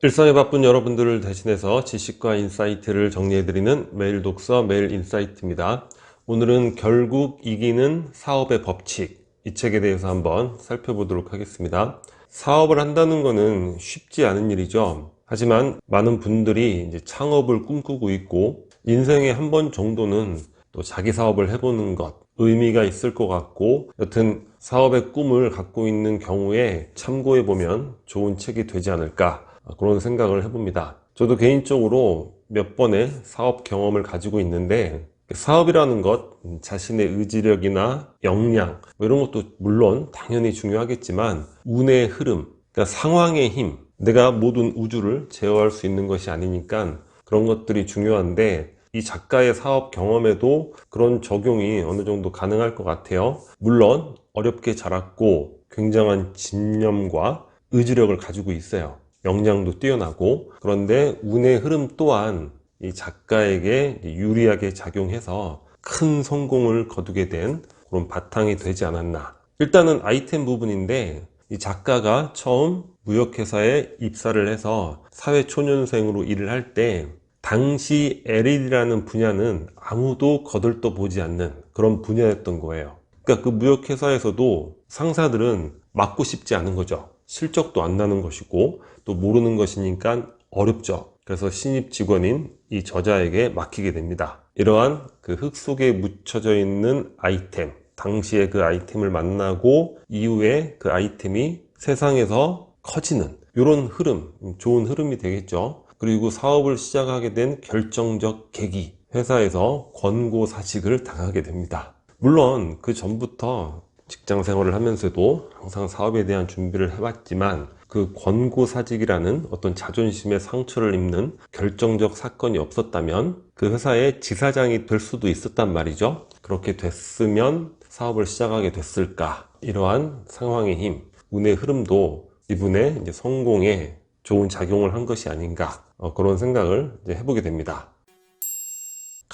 일상에 바쁜 여러분들을 대신해서 지식과 인사이트를 정리해드리는 매일 독서 매일 인사이트입니다. 오늘은 결국 이기는 사업의 법칙 이 책에 대해서 한번 살펴보도록 하겠습니다. 사업을 한다는 것은 쉽지 않은 일이죠. 하지만 많은 분들이 이제 창업을 꿈꾸고 있고 인생에 한 번 정도는 또 자기 사업을 해보는 것 의미가 있을 것 같고 여튼 사업의 꿈을 갖고 있는 경우에 참고해 보면 좋은 책이 되지 않을까 그런 생각을 해봅니다. 저도 개인적으로 몇 번의 사업 경험을 가지고 있는데 사업이라는 것 자신의 의지력이나 역량 뭐 이런 것도 물론 당연히 중요하겠지만 운의 흐름 그러니까 상황의 힘 내가 모든 우주를 제어할 수 있는 것이 아니니까 그런 것들이 중요한데 이 작가의 사업 경험에도 그런 적용이 어느 정도 가능할 것 같아요. 물론 어렵게 자랐고 굉장한 집념과 의지력을 가지고 있어요. 역량도 뛰어나고 그런데 운의 흐름 또한 이 작가에게 유리하게 작용해서 큰 성공을 거두게 된 그런 바탕이 되지 않았나. 일단은 아이템 부분인데 이 작가가 처음 무역회사에 입사를 해서 사회초년생으로 일을 할 때 당시 LED라는 분야는 아무도 거들떠 보지 않는 그런 분야였던 거예요. 그러니까 그 무역회사에서도 상사들은 맡고 싶지 않은 거죠. 실적도 안 나는 것이고 또 모르는 것이니까 어렵죠. 그래서 신입 직원인 이 저자에게 맡기게 됩니다. 이러한 그 흙 속에 묻혀져 있는 아이템, 당시에 그 아이템을 만나고 이후에 그 아이템이 세상에서 커지는 이런 흐름, 좋은 흐름이 되겠죠. 그리고 사업을 시작하게 된 결정적 계기 회사에서 권고 사직을 당하게 됩니다 물론 그 전부터 직장 생활을 하면서도 항상 사업에 대한 준비를 해왔지만 그 권고 사직이라는 어떤 자존심의 상처를 입는 결정적 사건이 없었다면 그 회사의 지사장이 될 수도 있었단 말이죠 그렇게 됐으면 사업을 시작하게 됐을까 이러한 상황의 힘 운의 흐름도 이분의 성공에 좋은 작용을 한 것이 아닌가 어, 그런 생각을 해보게 됩니다.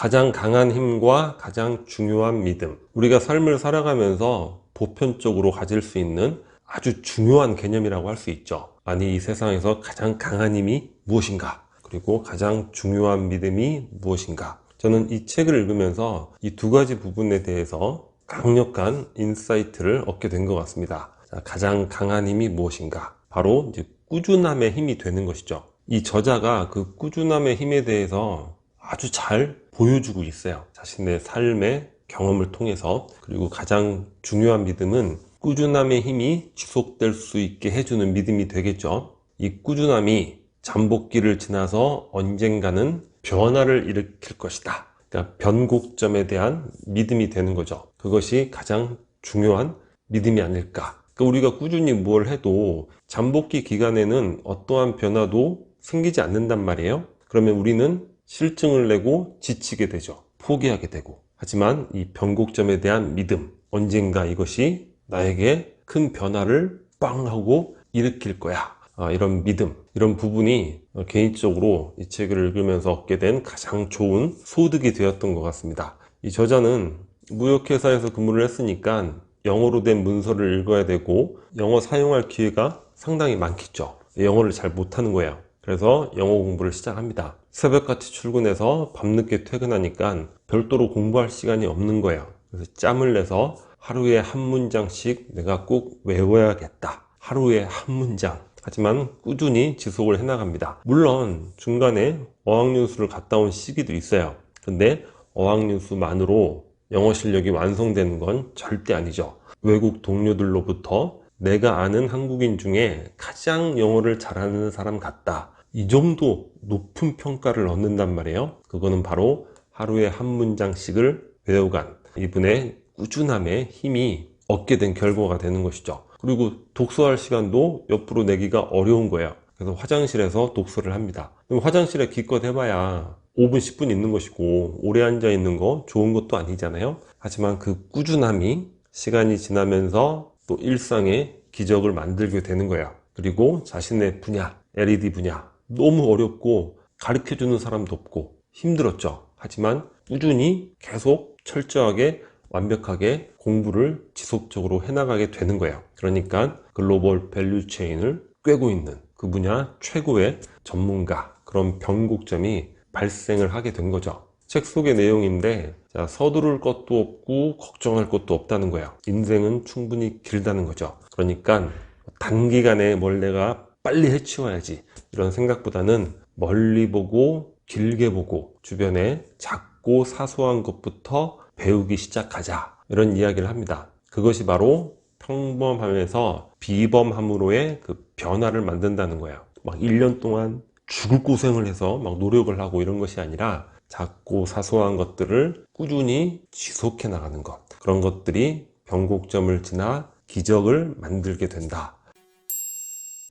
가장 강한 힘과 가장 중요한 믿음. 우리가 삶을 살아가면서 보편적으로 가질 수 있는 아주 중요한 개념이라고 할 수 있죠. 아니, 이 세상에서 가장 강한 힘이 무엇인가? 그리고 가장 중요한 믿음이 무엇인가? 저는 이 책을 읽으면서 이 두 가지 부분에 대해서 강력한 인사이트를 얻게 된 것 같습니다. 가장 강한 힘이 무엇인가? 바로 꾸준함의 힘이 되는 것이죠. 이 저자가 그 꾸준함의 힘에 대해서 아주 잘 보여주고 있어요. 자신의 삶의 경험을 통해서 그리고 가장 중요한 믿음은 꾸준함의 힘이 지속될 수 있게 해주는 믿음이 되겠죠. 이 꾸준함이 잠복기를 지나서 언젠가는 변화를 일으킬 것이다. 그러니까 변곡점에 대한 믿음이 되는 거죠. 그것이 가장 중요한 믿음이 아닐까. 그러니까 우리가 꾸준히 뭘 해도 잠복기 기간에는 어떠한 변화도 생기지 않는단 말이에요. 그러면 우리는 실증을 내고 지치게 되죠. 포기하게 되고. 하지만 이 변곡점에 대한 믿음, 언젠가 이것이 나에게 큰 변화를 빵 하고 일으킬 거야. 아, 이런 믿음, 이런 부분이 개인적으로 이 책을 읽으면서 얻게 된 가장 좋은 소득이 되었던 것 같습니다. 이 저자는 무역회사에서 근무를 했으니까 영어로 된 문서를 읽어야 되고 영어 사용할 기회가 상당히 많겠죠. 영어를 잘 못하는 거예요. 그래서 영어 공부를 시작합니다. 새벽같이 출근해서 밤늦게 퇴근하니까 별도로 공부할 시간이 없는 거예요. 그래서 짬을 내서 하루에 한 문장씩 내가 꼭 외워야겠다. 하루에 한 문장. 하지만 꾸준히 지속을 해나갑니다. 물론 중간에 어학연수를 갔다 온 시기도 있어요. 근데 어학연수만으로 영어 실력이 완성되는 건 절대 아니죠. 외국 동료들로부터 내가 아는 한국인 중에 가장 영어를 잘하는 사람 같다. 이 정도 높은 평가를 얻는단 말이에요. 그거는 바로 하루에 한 문장씩을 외워간 이분의 꾸준함의 힘이 얻게 된 결과가 되는 것이죠. 그리고 독서할 시간도 옆으로 내기가 어려운 거예요. 그래서 화장실에서 독서를 합니다. 그럼 화장실에 기껏 해봐야 5분, 10분 있는 것이고 오래 앉아 있는 거 좋은 것도 아니잖아요. 하지만 그 꾸준함이 시간이 지나면서 또 일상의 기적을 만들게 되는 거예요. 그리고 자신의 분야, LED 분야, 너무 어렵고 가르쳐 주는 사람도 없고 힘들었죠. 하지만 꾸준히 계속 철저하게 완벽하게 공부를 지속적으로 해나가게 되는 거예요. 그러니까 글로벌 밸류 체인을 꿰고 있는 그그 분야 최고의 전문가 그런 변곡점이 발생을 하게 된 거죠. 책 속의 내용인데 자, 서두를 것도 없고 걱정할 것도 없다는 거예요. 인생은 충분히 길다는 거죠. 그러니까 단기간에 뭘 내가 빨리 해치워야지 이런 생각보다는 멀리 보고 길게 보고 주변에 작고 사소한 것부터 배우기 시작하자 이런 이야기를 합니다. 그것이 바로 평범함에서 비범함으로의 그 변화를 만든다는 거예요. 막 1년 동안 죽을 고생을 해서 막 노력을 하고 이런 것이 아니라 작고 사소한 것들을 꾸준히 지속해 나가는 것. 그런 것들이 변곡점을 지나 기적을 만들게 된다.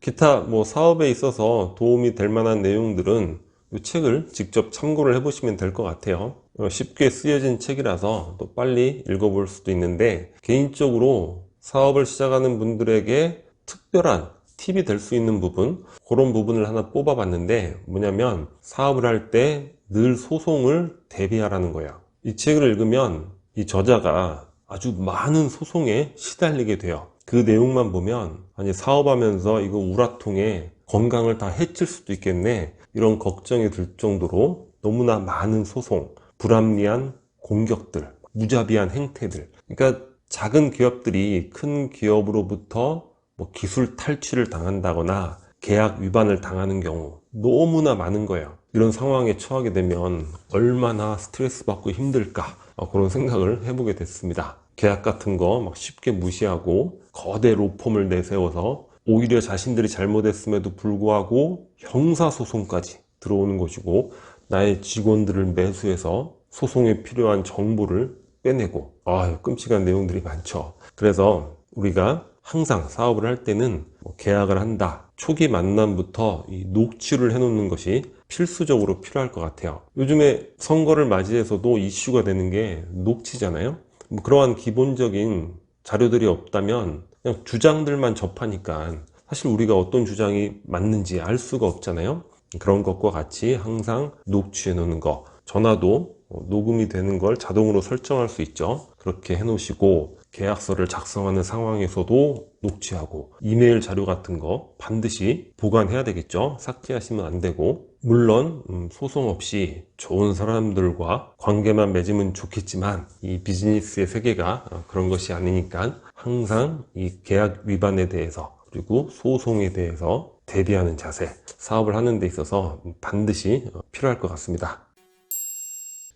기타 뭐 사업에 있어서 도움이 될 만한 내용들은 이 책을 직접 참고를 해 보시면 될 것 같아요. 어, 쉽게 쓰여진 책이라서 또 빨리 읽어볼 수도 있는데 개인적으로 사업을 시작하는 분들에게 특별한 팁이 될 수 있는 부분 그런 부분을 하나 뽑아 봤는데 뭐냐면 사업을 할 때 늘 소송을 대비하라는 거예요. 이 책을 읽으면 이 저자가 아주 많은 소송에 시달리게 돼요. 그 내용만 보면 아니 사업하면서 이거 우라통에 건강을 다 해칠 수도 있겠네 이런 걱정이 들 정도로 너무나 많은 소송, 불합리한 공격들, 무자비한 행태들. 그러니까 작은 기업들이 큰 기업으로부터 뭐 기술 탈취를 당한다거나 계약 위반을 당하는 경우 너무나 많은 거예요. 이런 상황에 처하게 되면 얼마나 스트레스 받고 힘들까 어, 그런 생각을 해보게 됐습니다. 계약 같은 거 막 쉽게 무시하고 거대 로펌을 내세워서 오히려 자신들이 잘못했음에도 불구하고 형사소송까지 들어오는 것이고 나의 직원들을 매수해서 소송에 필요한 정보를 빼내고 아 끔찍한 내용들이 많죠. 그래서 우리가 항상 사업을 할 때는 뭐 계약을 한다. 초기 만남부터 이 녹취를 해놓는 것이 필수적으로 필요할 것 같아요. 요즘에 선거를 맞이해서도 이슈가 되는 게 녹취잖아요. 뭐 그러한 기본적인 자료들이 없다면 그냥 주장들만 접하니까 사실 우리가 어떤 주장이 맞는지 알 수가 없잖아요. 그런 것과 같이 항상 녹취해 놓는 거. 전화도 녹음이 되는 걸 자동으로 설정할 수 있죠. 그렇게 해 놓으시고 계약서를 작성하는 상황에서도 녹취하고 이메일 자료 같은 거 반드시 보관해야 되겠죠. 삭제하시면 안 되고 물론 음, 소송 없이 좋은 사람들과 관계만 맺으면 좋겠지만 이 비즈니스의 세계가 어, 그런 것이 아니니까 항상 이 계약 위반에 대해서 그리고 소송에 대해서 대비하는 자세 사업을 하는 데 있어서 반드시 어, 필요할 것 같습니다.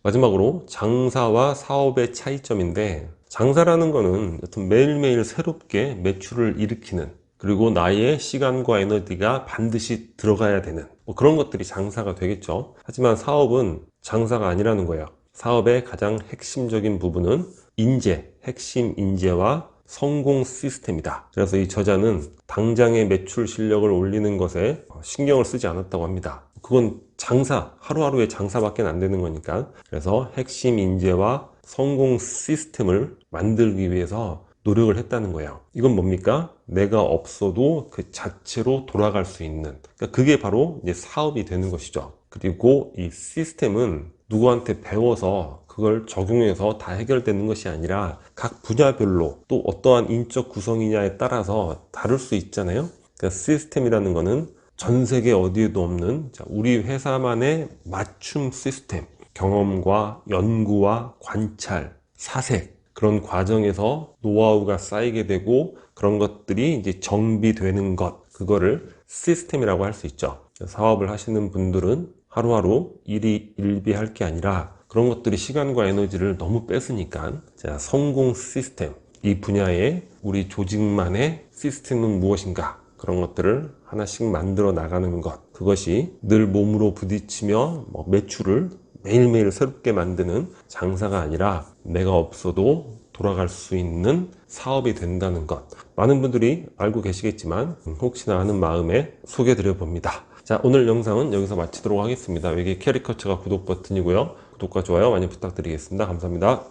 마지막으로 장사와 사업의 차이점인데 장사라는 거는 여튼 매일매일 새롭게 매출을 일으키는 그리고 나의 시간과 에너지가 반드시 들어가야 되는 뭐 그런 것들이 장사가 되겠죠. 하지만 사업은 장사가 아니라는 거예요. 사업의 가장 핵심적인 부분은 인재, 핵심 인재와 성공 시스템이다. 그래서 이 저자는 당장의 매출 실력을 올리는 것에 신경을 쓰지 않았다고 합니다. 그건 장사, 하루하루의 장사밖에 안 되는 거니까. 그래서 핵심 인재와 성공 시스템을 만들기 위해서 노력을 했다는 거예요. 이건 뭡니까? 내가 없어도 그 자체로 돌아갈 수 있는. 그러니까 그게 바로 이제 사업이 되는 것이죠. 그리고 이 시스템은 누구한테 배워서 그걸 적용해서 다 해결되는 것이 아니라 각 분야별로 또 어떠한 인적 구성이냐에 따라서 다를 수 있잖아요. 그러니까 시스템이라는 거는 전 세계 어디에도 없는 우리 회사만의 맞춤 시스템. 경험과 연구와 관찰, 사색 그런 과정에서 노하우가 쌓이게 되고 그런 것들이 이제 정비되는 것 그거를 시스템이라고 할 수 있죠. 사업을 하시는 분들은 하루하루 일이 일비할 게 아니라 그런 것들이 시간과 에너지를 너무 뺏으니까 자, 성공 시스템 이 분야에 우리 조직만의 시스템은 무엇인가 그런 것들을 하나씩 만들어 나가는 것 그것이 늘 몸으로 부딪히며 뭐 매출을 매일매일 새롭게 만드는 장사가 아니라 내가 없어도 돌아갈 수 있는 사업이 된다는 것. 많은 분들이 알고 계시겠지만 혹시나 하는 마음에 소개해 드려 봅니다. 자, 오늘 영상은 여기서 마치도록 하겠습니다. 여기 캐리커처가 구독 버튼이고요. 구독과 좋아요 많이 부탁드리겠습니다. 감사합니다.